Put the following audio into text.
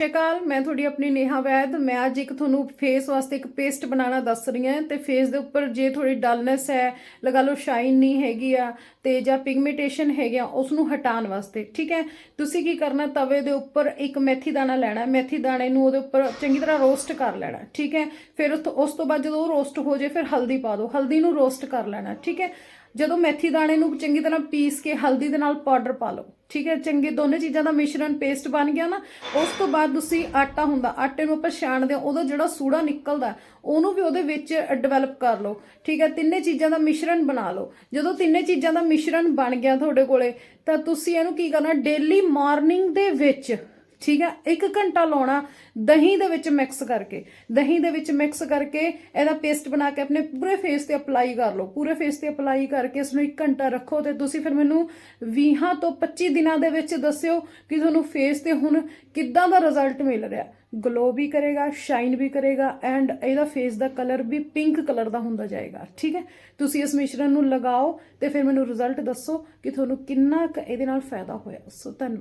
ਸਤਿ ਸ਼੍ਰੀ ਅਕਾਲ, ਮੈਂ ਤੁਹਾਡੀ ਆਪਣੀ ਨੇਹਾ ਵੈਦ। ਮੈਂ ਅੱਜ ਇੱਕ ਤੁਹਾਨੂੰ ਫੇਸ ਵਾਸਤੇ ਇੱਕ ਪੇਸਟ ਬਣਾਉਣਾ ਦੱਸ ਰਹੀ ਹਾਂ ਤੇ ਫੇਸ ਦੇ ਉੱਪਰ ਜੇ ਥੋੜੀ ਡਲਨੈਸ ਹੈ, ਲਗਾ ਲਓ ਸ਼ਾਈਨ ਨਹੀਂ ਹੈਗੀ ਆ ਤੇ ਜਾਂ ਪਿਗਮੈਂਟੇਸ਼ਨ ਹੈਗੀ ਆ ਉਸ ਨੂੰ ਹਟਾਉਣ ਵਾਸਤੇ, ਠੀਕ ਹੈ? ਤੁਸੀਂ ਕੀ ਕਰਨਾ, ਤਵੇ ਦੇ ਉੱਪਰ ਇੱਕ ਮੇਥੀ ਦਾਣਾ ਲੈਣਾ ਹੈ। ਮੇਥੀ ਦਾਣੇ ਨੂੰ ਉਹਦੇ ਉੱਪਰ ਚੰਗੀ ਤਰ੍ਹਾਂ ਰੋਸਟ ਕਰ ਲੈਣਾ, ਠੀਕ ਹੈ? ਫਿਰ ਉਸ ਤੋਂ- ਉਸ ਤੋਂ ਬਾਅਦ ਜਦੋਂ ਉਹ ਰੋਸਟ ਹੋ ਜਾਏ, ਫਿਰ ਹਲਦੀ ਪਾ ਦਿਓ, ਹਲਦੀ ਨੂੰ ਰੋਸਟ ਕਰ ਲੈਣਾ, ਠੀਕ ਹੈ? ਜਦੋਂ ਮੇਥੀ ਦਾਣੇ ਨੂੰ ਚੰਗੀ ਤਰ੍ਹਾਂ ਪੀਸ ਕੇ ਹਲਦੀ ਦੇ ਨਾਲ ਪਾਊਡਰ ਪਾ ਲਓ। ਠੀਕ ਹੈ? ਚੰਗੇ ਦੋਨੇ ਚੀਜ਼ਾਂ ਦਾ ਮਿਸ਼ਰਣ ਪੇਸਟ ਬਣ ਗਿਆ ਨਾ, ਉਸ ਤੋਂ ਬਾਅਦ ਤੁਸੀਂ ਆਟਾ ਹੁੰਦਾ, ਆਟੇ ਨੂੰ ਆਪਾਂ ਛਾਣਦੇ ਹਾਂ, ਉਹਦਾ ਜਿਹੜਾ ਸੂੜਾ ਨਿਕਲਦਾ, ਉਹਨੂੰ ਵੀ ਉਹਦੇ ਵਿੱਚ ਡਿਵੈਲਪ ਕਰ ਲਓ। ਠੀਕ ਹੈ? ਤਿੰਨੇ ਚੀਜ਼ਾਂ ਦਾ ਮਿਸ਼ਰਣ ਬਣਾ ਲਓ। ਜਦੋਂ ਤਿੰਨੇ ਚੀਜ਼ਾਂ ਦਾ ਮਿਸ਼ਰਣ ਬਣ ਗਿਆ ਤੁਹਾਡੇ ਕੋਲੇ, ਤਾਂ ਤੁਸੀਂ ਇਹਨੂੰ ਕੀ ਕਰਨਾ ਡੇਲੀ ਮਾਰਨਿੰਗ ਦੇ ਵਿੱਚ ਠੀਕ ਹੈ? ਇੱਕ ਘੰਟਾ ਲਾਉਣਾ ਦਹੀਂ ਦੇ ਵਿੱਚ ਮਿਕਸ ਕਰਕੇ। ਦਹੀਂ ਦੇ ਵਿੱਚ ਮਿਕਸ ਕਰਕੇ ਇਹਦਾ ਪੇਸਟ ਬਣਾ ਕੇ ਆਪਣੇ ਪੂਰੇ ਫੇਸ ਤੇ ਅਪਲਾਈ ਕਰ ਲਓ। ਪੂਰੇ ਫੇਸ ਤੇ ਅਪਲਾਈ ਕਰਕੇ ਇਸ ਨੂੰ 1 ਘੰਟਾ ਰੱਖੋ ਤੇ ਤੁਸੀਂ ਫਿਰ ਮੈਨੂੰ 20 ਤੋਂ 25 ਦਿਨਾਂ ਦੇ ਵਿੱਚ ਦੱਸਿਓ ਕਿ ਤੁਹਾਨੂੰ ਫੇਸ ਤੇ ਹੁਣ ਕਿੱਦਾਂ ਦਾ ਰਿਜ਼ਲਟ ਮਿਲ ਰਿਹਾ। ਗਲੋ ਵੀ ਕਰੇਗਾ ਸ਼ਾਈਨ ਵੀ ਕਰੇਗਾ ਐਂਡ ਇਹਦਾ ਫੇਸ ਦਾ ਕਲਰ ਵੀ ਪਿੰਕ ਕਲਰ ਦਾ ਹੁੰਦਾ ਜਾਏਗਾ। ਠੀਕ ਹੈ? ਤੁਸੀਂ ਇਸ ਮਿਸ਼ਰਣ ਨੂੰ ਲਗਾਓ ਤੇ ਫਿਰ ਮੈਨੂੰ ਰਿਜ਼ਲਟ ਦੱਸੋ ਕਿ ਤੁਹਾਨੂੰ ਕਿੰਨਾ ਕੁ ਇਹਦੇ ਨਾਲ ਫਾਇਦਾ ਹੋਇਆ। ਸੋ ਧੰਨਵਾਦ।